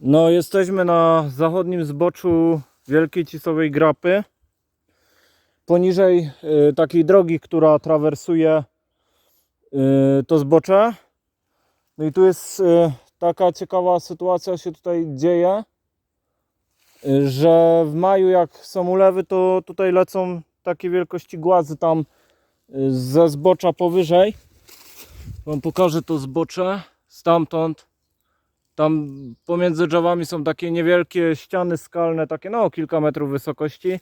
No, jesteśmy na zachodnim zboczu Wielkiej Cisowej Grapy. Poniżej y, takiej drogi, która trawersuje y, to zbocze. No i tu jest y, taka ciekawa sytuacja się tutaj dzieje, y, że w maju jak są ulewy, to tutaj lecą takie wielkości głazy tam y, ze zbocza powyżej. Wam pokażę to zbocze stamtąd. Tam pomiędzy drzewami są takie niewielkie ściany skalne, takie no kilka metrów wysokości.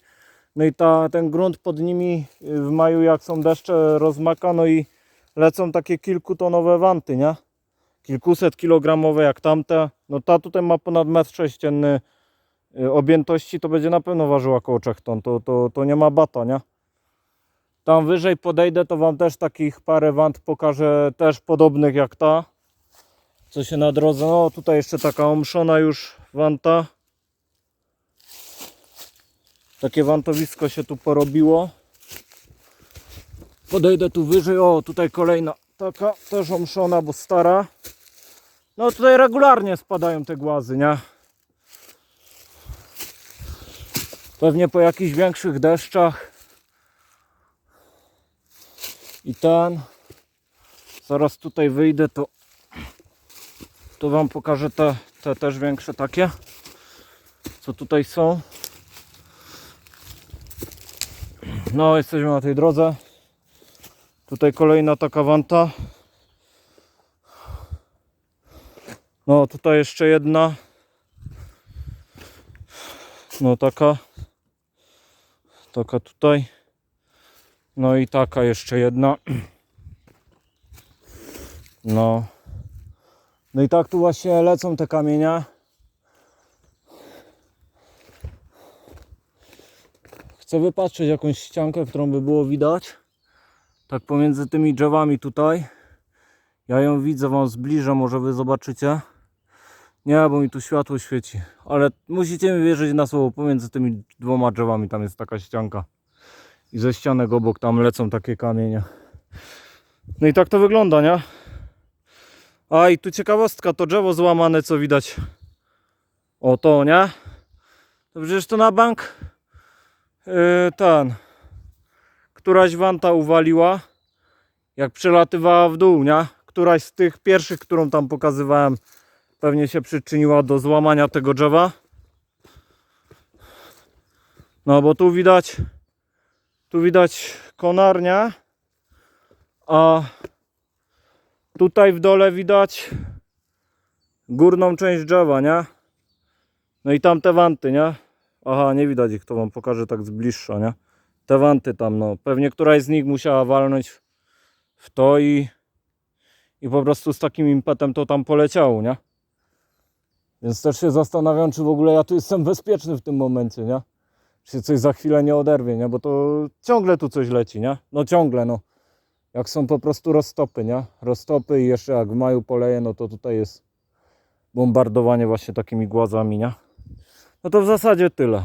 No i ta, ten grunt pod nimi y, w maju jak są deszcze rozmaka, no i lecą takie kilkutonowe wanty, nie? Kilkuset kilogramowe jak tamte. No ta tutaj ma ponad metr sześcienny y, objętości, to będzie na pewno ważyła około 3 ton, to, to, to nie ma bata, nie? Tam wyżej podejdę, to wam też takich parę want pokażę, też podobnych jak ta co się na drodze. No tutaj jeszcze taka omszona już wanta. Takie wantowisko się tu porobiło. Podejdę tu wyżej. O, tutaj kolejna taka też omszona, bo stara. No tutaj regularnie spadają te głazy, nie? Pewnie po jakichś większych deszczach. I ten. Zaraz tutaj wyjdę, to to wam pokażę te, te też większe takie co tutaj są. No jesteśmy na tej drodze. Tutaj kolejna taka wanta. No tutaj jeszcze jedna. No taka. Taka tutaj. No i taka jeszcze jedna. No no i tak tu właśnie lecą te kamienia. Chcę wypatrzeć jakąś ściankę, którą by było widać. Tak pomiędzy tymi drzewami tutaj. Ja ją widzę, wam zbliżę, może wy zobaczycie. Nie, bo mi tu światło świeci. Ale musicie mi wierzyć na słowo, pomiędzy tymi dwoma drzewami tam jest taka ścianka. I ze ścianek obok tam lecą takie kamienie. No i tak to wygląda, nie? A i tu ciekawostka, to drzewo złamane, co widać. O to, nie? To przecież to na bank yy, ten. Któraś wanta uwaliła, jak przelatywała w dół, nie? Któraś z tych pierwszych, którą tam pokazywałem, pewnie się przyczyniła do złamania tego drzewa. No bo tu widać, tu widać konarnia, a Tutaj w dole widać górną część drzewa, nie? No i tam te wanty, nie? Aha, nie widać ich, to wam pokażę tak z bliższa, nie? Te wanty tam, no. Pewnie któraś z nich musiała walnąć w to i, i po prostu z takim impetem to tam poleciało, nie? Więc też się zastanawiam, czy w ogóle ja tu jestem bezpieczny w tym momencie, nie? Czy się coś za chwilę nie oderwie, nie? Bo to ciągle tu coś leci, nie? No ciągle, no jak są po prostu roztopy, nie? Roztopy i jeszcze jak w maju poleje, no to tutaj jest bombardowanie właśnie takimi głazami, nie? No to w zasadzie tyle.